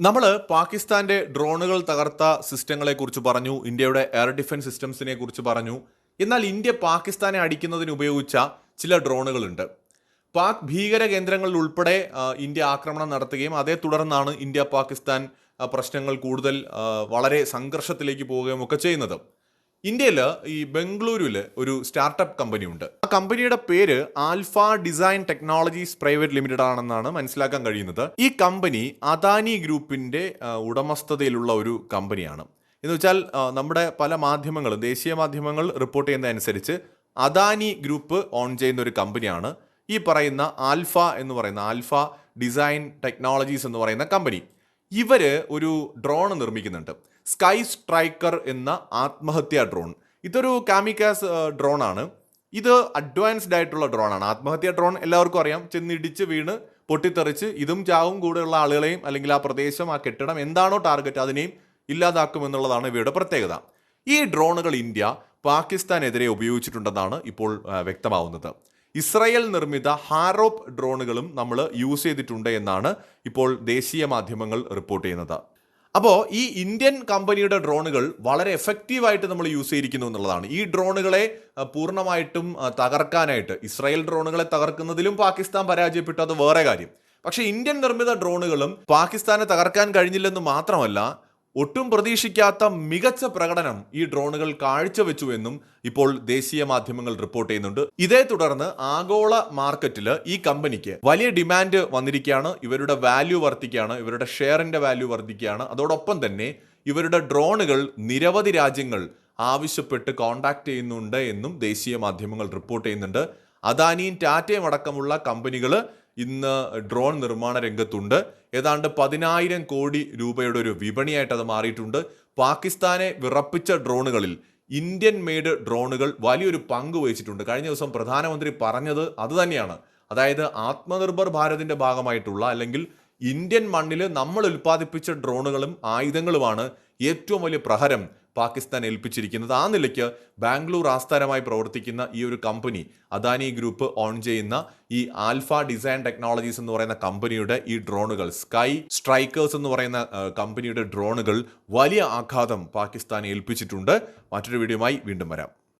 നമ്മൾ പാകിസ്ഥാന്റെ ഡ്രോണുകൾ തകർത്ത സിസ്റ്റങ്ങളെ കുറിച്ച് പറഞ്ഞു ഇന്ത്യയുടെ എയർ ഡിഫൻസ് സിസ്റ്റംസിനെ കുറിച്ച് പറഞ്ഞു. എന്നാൽ ഇന്ത്യ പാകിസ്ഥാനെ അടിക്കുന്നതിന് ഉപയോഗിച്ച ചില ഡ്രോണുകളുണ്ട്. പാക് ഭീകര കേന്ദ്രങ്ങളിൽ ഉൾപ്പെടെ ഇന്ത്യ ആക്രമണം നടത്തുകയും അതേ തുടർന്നാണ് ഇന്ത്യ പാകിസ്ഥാൻ പ്രശ്നങ്ങൾ കൂടുതൽ വളരെ സംഘർഷത്തിലേക്ക് പോവുകയും ഒക്കെ ചെയ്യുന്നത്. ഇന്ത്യയിൽ ഈ ബംഗളൂരുവിൽ ഒരു സ്റ്റാർട്ടപ്പ് കമ്പനി ഉണ്ട്. ആ കമ്പനിയുടെ പേര് alpha design technologies private limited ആണെന്നാണ് മനസ്സിലാക്കാൻ കഴിയുന്നത്. ഈ കമ്പനി അദാനി ഗ്രൂപ്പിന്റെ ഉടമസ്ഥതയിലുള്ള ഒരു കമ്പനിയാണ്. എന്ന് വെച്ചാൽ നമ്മുടെ പല മാധ്യമങ്ങളും ദേശീയ മാധ്യമങ്ങൾ റിപ്പോർട്ട് ചെയ്യുന്നതനുസരിച്ച് അദാനി ഗ്രൂപ്പ് ഓൺ ചെയ്യുന്ന ഒരു കമ്പനിയാണ്. ഈ പറയുന്ന ആൽഫ എന്ന് പറയുന്ന ആൽഫ ഡിസൈൻ ടെക്നോളജീസ് എന്ന് പറയുന്ന കമ്പനി. ഇവർ ഒരു ഡ്രോൺ നിർമ്മിക്കുന്നുണ്ട്. സ്കൈ സ്ട്രൈക്കർ എന്ന ആത്മഹത്യ ഡ്രോൺ. ഇതൊരു കാമിക്കാസ് ആണ് ഇത് അഡ്വാൻസ്ഡ് ആയിട്ടുള്ള ഡ്രോൺ ആണ് ആത്മഹത്യ ഡ്രോൺ എല്ലാവർക്കും അറിയാം. ചെന്നിടിച്ച് വീണ് പൊട്ടിത്തെറിച്ച് ഇതും ചാവും കൂടെയുള്ള ആളുകളെയും അല്ലെങ്കിൽ ആ പ്രദേശം ആ കെട്ടിടം എന്താണോ ടാർഗറ്റ് അതിനെയും ഇല്ലാതാക്കുമെന്നുള്ളതാണ് ഇവയുടെ പ്രത്യേകത. ഈ ഡ്രോണുകൾ ഇന്ത്യ പാകിസ്ഥാനെതിരെ ഉപയോഗിച്ചിട്ടുണ്ടെന്നാണ് ഇപ്പോൾ വ്യക്തമാവുന്നത്. ഇസ്രയേൽ നിർമ്മിത ഹാരോപ്പ് ഡ്രോണുകളും നമ്മൾ യൂസ് ചെയ്തിട്ടുണ്ട് എന്നാണ് ഇപ്പോൾ ദേശീയ മാധ്യമങ്ങൾ റിപ്പോർട്ട് ചെയ്യുന്നത്. അപ്പോൾ ഈ ഇന്ത്യൻ കമ്പനിയുടെ ഡ്രോണുകൾ വളരെ എഫക്റ്റീവായിട്ട് നമ്മൾ യൂസ് ചെയ്തിരിക്കുന്നു എന്നുള്ളതാണ്. ഈ ഡ്രോണുകളെ പൂർണമായിട്ടും തകർക്കാനായിട്ട് ഇസ്രായേൽ ഡ്രോണുകളെ തകർക്കുന്നതിലും പാകിസ്ഥാൻ പരാജയപ്പെട്ടു. അത് വേറെ കാര്യം. പക്ഷേ ഇന്ത്യൻ നിർമ്മിത ഡ്രോണുകളും പാകിസ്ഥാനെ തകർക്കാൻ കഴിഞ്ഞില്ലെന്ന് മാത്രമല്ല ഒട്ടും പ്രതീക്ഷിക്കാത്ത മികച്ച പ്രകടനം ഈ ഡ്രോണുകൾ കാഴ്ചവെച്ചു എന്നും ഇപ്പോൾ ദേശീയ മാധ്യമങ്ങൾ റിപ്പോർട്ട് ചെയ്യുന്നുണ്ട്. ഇതേ തുടർന്ന് ആഗോള മാർക്കറ്റിൽ ഈ കമ്പനിക്ക് വലിയ ഡിമാൻഡ് വന്നിരിക്കുകയാണ്. ഇവരുടെ വാല്യൂ വർദ്ധിക്കുകയാണ്. ഇവരുടെ ഷെയറിന്റെ വാല്യൂ വർദ്ധിക്കുകയാണ്. അതോടൊപ്പം തന്നെ ഇവരുടെ ഡ്രോണുകൾ നിരവധി രാജ്യങ്ങൾ ആവശ്യപ്പെട്ട് കോണ്ടാക്ട് ചെയ്യുന്നുണ്ട് എന്നും ദേശീയ മാധ്യമങ്ങൾ റിപ്പോർട്ട് ചെയ്യുന്നുണ്ട്. അദാനിയും ടാറ്റയും അടക്കമുള്ള കമ്പനികൾ ഇന്ന് ഡ്രോൺ നിർമ്മാണ രംഗത്തുണ്ട്. ഏതാണ്ട് പതിനായിരം കോടി രൂപയുടെ ഒരു വിപണിയായിട്ട് അത് മാറിയിട്ടുണ്ട്. പാകിസ്ഥാനെ വിറപ്പിച്ച ഡ്രോണുകളിൽ ഇന്ത്യൻ മെയ്ഡ് ഡ്രോണുകൾ വലിയൊരു പങ്ക് വഹിച്ചിട്ടുണ്ട്. കഴിഞ്ഞ ദിവസം പ്രധാനമന്ത്രി പറഞ്ഞത് അതുതന്നെയാണ് അതായത് ആത്മനിർഭർ ഭാരതിന്റെ ഭാഗമായിട്ടുള്ള അല്ലെങ്കിൽ ഇന്ത്യൻ മണ്ണിൽ നമ്മൾ ഉൽപ്പാദിപ്പിച്ച ഡ്രോണുകളും ആയുധങ്ങളുമാണ് ഏറ്റവും വലിയ പ്രഹരം. പാകിസ്ഥാൻ ഏൽപ്പിച്ചിരിക്കുന്നത്. ആ നിലയ്ക്ക് ബാംഗ്ലൂർ ആസ്ഥാനമായി പ്രവർത്തിക്കുന്ന ഈ ഒരു കമ്പനി അദാനി ഗ്രൂപ്പ് ഓൺ ചെയ്യുന്ന ഈ ആൽഫ ഡിസൈൻ ടെക്നോളജീസ് എന്ന് പറയുന്ന കമ്പനിയുടെ ഈ ഡ്രോണുകൾ സ്കൈ സ്ട്രൈക്കേഴ്സ് എന്ന് പറയുന്ന കമ്പനിയുടെ ഡ്രോണുകൾ വലിയ ആഘാതം പാകിസ്ഥാൻ ഏൽപ്പിച്ചിട്ടുണ്ട്. മറ്റൊരു വീഡിയോയുമായി വീണ്ടും വരാം.